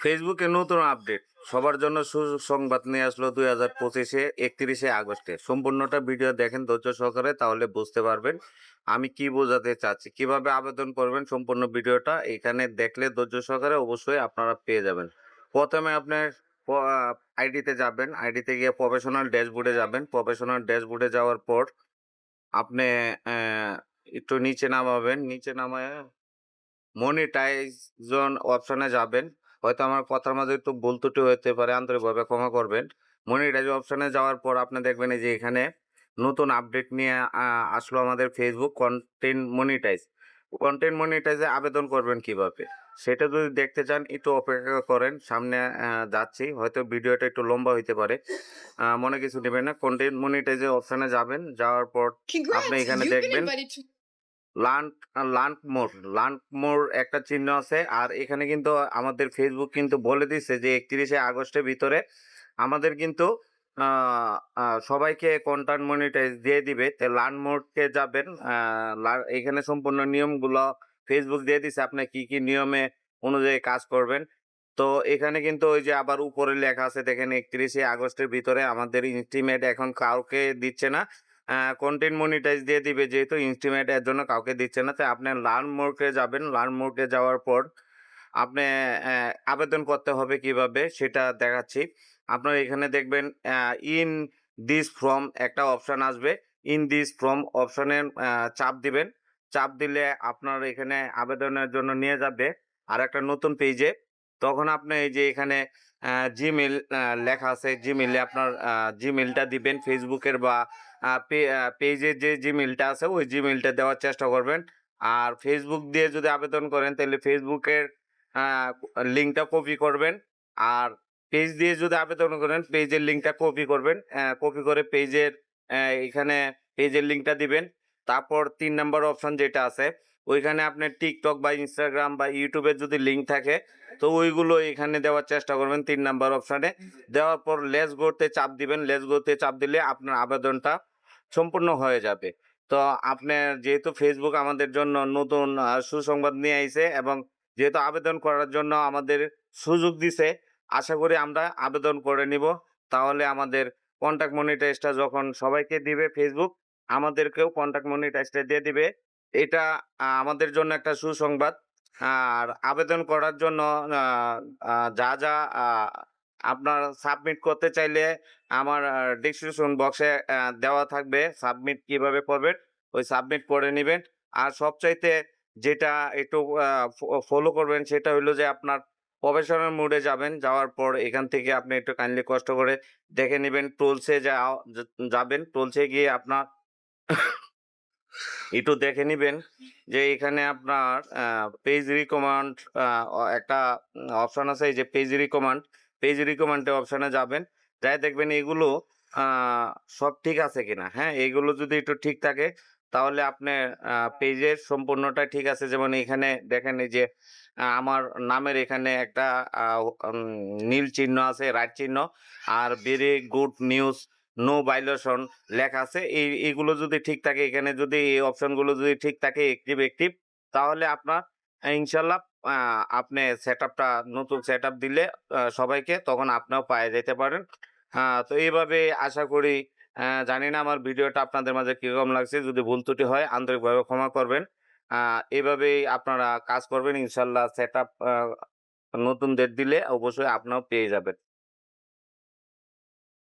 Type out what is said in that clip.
ফেসবুকে নতুন আপডেট সবার জন্য সুযোগ সংবাদ নিয়ে আসলো দুই হাজার পঁচিশে একত্রিশে আগস্টে। সম্পূর্ণটা ভিডিও দেখেন ধৈর্য সহকারে, তাহলে বুঝতে পারবেন আমি কি বোঝাতে চাচ্ছি। কীভাবে আবেদন করবেন সম্পূর্ণ ভিডিওটা এখানে দেখলে ধৈর্য সহকারে অবশ্যই আপনারা পেয়ে যাবেন। প্রথমে আপনার আইডিতে যাবেন। আইডিতে গিয়ে প্রফেশনাল ড্যাশবোর্ডে যাবেন। প্রফেশনাল ড্যাশবোর্ডে যাওয়ার পর আপনি একটু নিচে নামাবেন। নিচে নামায় মনিটাইজন অপশনে যাবেন। হয়তো আমার কথার মাঝে একটু ভুল ত্রুটি হতে পারে আন্তরিকভাবে ক্ষমা করবেন। মনিটাইজ অপশানে যাওয়ার পর আপনি দেখবেন এই যে এখানে নতুন আপডেট নিয়ে আসলো আমাদের ফেসবুক কন্টেন্ট মনিটাইজ কন্টেন্ট মনিটাইজে আবেদন করবেন কীভাবে? সেটা যদি দেখতে চান একটু অপেক্ষা করেন সামনে যাচ্ছি। হয়তো ভিডিওটা একটু লম্বা হইতে পারে। মনে কিছু নেবেন না। কন্টেন্ট মনিটাইজে অপশানে যাবেন। যাওয়ার পর আপনি এখানে দেখবেন লান্ট লান্ট মোর লান্ট মোর একটা চিহ্ন আছে। আর এখানে কিন্তু আমাদের ফেসবুক কিন্তু বলে দিচ্ছে যে, একত্রিশে আগস্টের ভিতরে আমাদের কিন্তু সবাইকে কন্টেন্ট মনিটাইজ দিয়ে দিবে। তো লান্ট মোডকে যাবেন এখানে সম্পূর্ণ নিয়মগুলো ফেসবুক দিয়ে দিচ্ছে আপনি কি কি নিয়মে অনুযায়ী কাজ করবেন। তো এখানে কিন্তু ওই যে আবার উপরে লেখা আছে, দেখেন একত্রিশে আগস্টের ভিতরে আমাদের ইনস্টিমেট এখন কাউকে দিচ্ছে না। কন্টেন্ট মনিটাইজ দিয়ে দিবে যেহেতু ইনস্টিমেট এর জন্য কাউকে দিচ্ছে না, তাই আপনি লার্ন মোডকে যাবেন। লার্ন মোডকে যাওয়ার পর আপনি আবেদন করতে হবে কীভাবে সেটা দেখাচ্ছি। আপনার এখানে দেখবেন ইন দিস ফর্ম একটা অপশন আসবে। ইন দিস ফর্ম অপশনে চাপ দিবেন। চাপ দিলে আপনার এখানে আবেদনের জন্য নিয়ে যাবে আর একটা নতুন পেজে তখন আপনি এই যে এখানে জিমেল লেখা আছে। জিমেলে আপনার জিমেলটা দিবেন। ফেসবুকের বা পেজের যে জিমেলটা আছে, ওই জিমেলটা দেওয়ার চেষ্টা করবেন। আর ফেসবুক দিয়ে যদি আবেদন করেন, তাহলে ফেসবুকের লিঙ্কটা কপি করবেন। আর পেজ দিয়ে যদি আবেদন করেন পেজের লিঙ্কটা কপি করবেন। কপি করে পেজের এখানে পেজের লিঙ্কটা দিবেন। তারপর তিন নম্বর অপশন যেটা আছে, ওইখানে আপনি টিকটক বা ইনস্টাগ্রাম বা ইউটিউবের যদি লিঙ্ক থাকে, তো ওইগুলো এখানে দেওয়ার চেষ্টা করবেন তিন নাম্বার অপশনে দেওয়ার পর লেস গোতে চাপ দিবেন। লেস গোতে চাপ দিলে আপনার আবেদনটা সম্পূর্ণ হয়ে যাবে। তো আপনার যেহেতু ফেসবুক আমাদের জন্য নতুন সুসংবাদ নিয়ে আইছে এবং যেহেতু আবেদন করার জন্য আমাদের সুযোগ দিছে, আশা করি আমরা আবেদন করে নিব। তাহলে আমাদের কন্ট্যাক্ট মনিটাইজটা যখন সবাইকে দিবে ফেসবুক আমাদেরকেও কন্ট্যাক্ট মনিটাইজটা দিয়ে দিবে। এটা আমাদের জন্য একটা সুসংবাদ। আর আবেদন করার জন্য যা যা আপনার সাবমিট করতে চাইলে আমার ডিসক্রিপশন বক্সে দেওয়া থাকবে সাবমিট কীভাবে করবেন, ওই সাবমিট করে নেবেন। আর সবচাইতে যেটা একটু ফলো করবেন সেটা হলো যে আপনার প্রফেশনাল মোডে যাবেন, যাওয়ার পর এখান থেকে আপনি একটু কাইন্ডলি কষ্ট করে দেখে নেবেন, টুলসে যাবেন, টুলসে গিয়ে আপনার একটু দেখে নিবেন যে এখানে আপনার পেজ রিকমান্ড একটা অপশন আছে যে পেজ রিকমান্ড পেজ রিকমান্ডে অপশনে যাবেন। যাই দেখবেন এগুলো সব ঠিক আছে কিনা হ্যাঁ? এগুলো যদি একটু ঠিক থাকে, তাহলে আপনার পেজের সম্পূর্ণটা ঠিক আছে। যেমন এখানে দেখেন এই যে আমার নামের এখানে একটা নীল চিহ্ন আছে রাইট চিহ্ন, আর very good news no violation লেখা আছে। এই, এগুলো যদি ঠিক থাকে, এখানে যদি এই অপশনগুলো যদি ঠিক থাকে অ্যাক্টিভ অ্যাক্টিভ তাহলে আপনার ইনশাল্লাহ। আপনি সেট আপটা নতুন সেট আপ দিলে সবাইকে তখন আপনিও পায়ে যেতে পারেন। তো এইভাবে আশা করি জানি না আমার ভিডিওটা আপনাদের মাঝে কীরকম লাগছে, যদি ভুল ত্রুটি হয়, আন্তরিকভাবে ক্ষমা করবেন। এভাবেই আপনারা কাজ করবেন, ইনশাল্লাহ সেট আপ নতুন ডেট দিলে অবশ্যই আপনারাও পেয়ে যাবেন।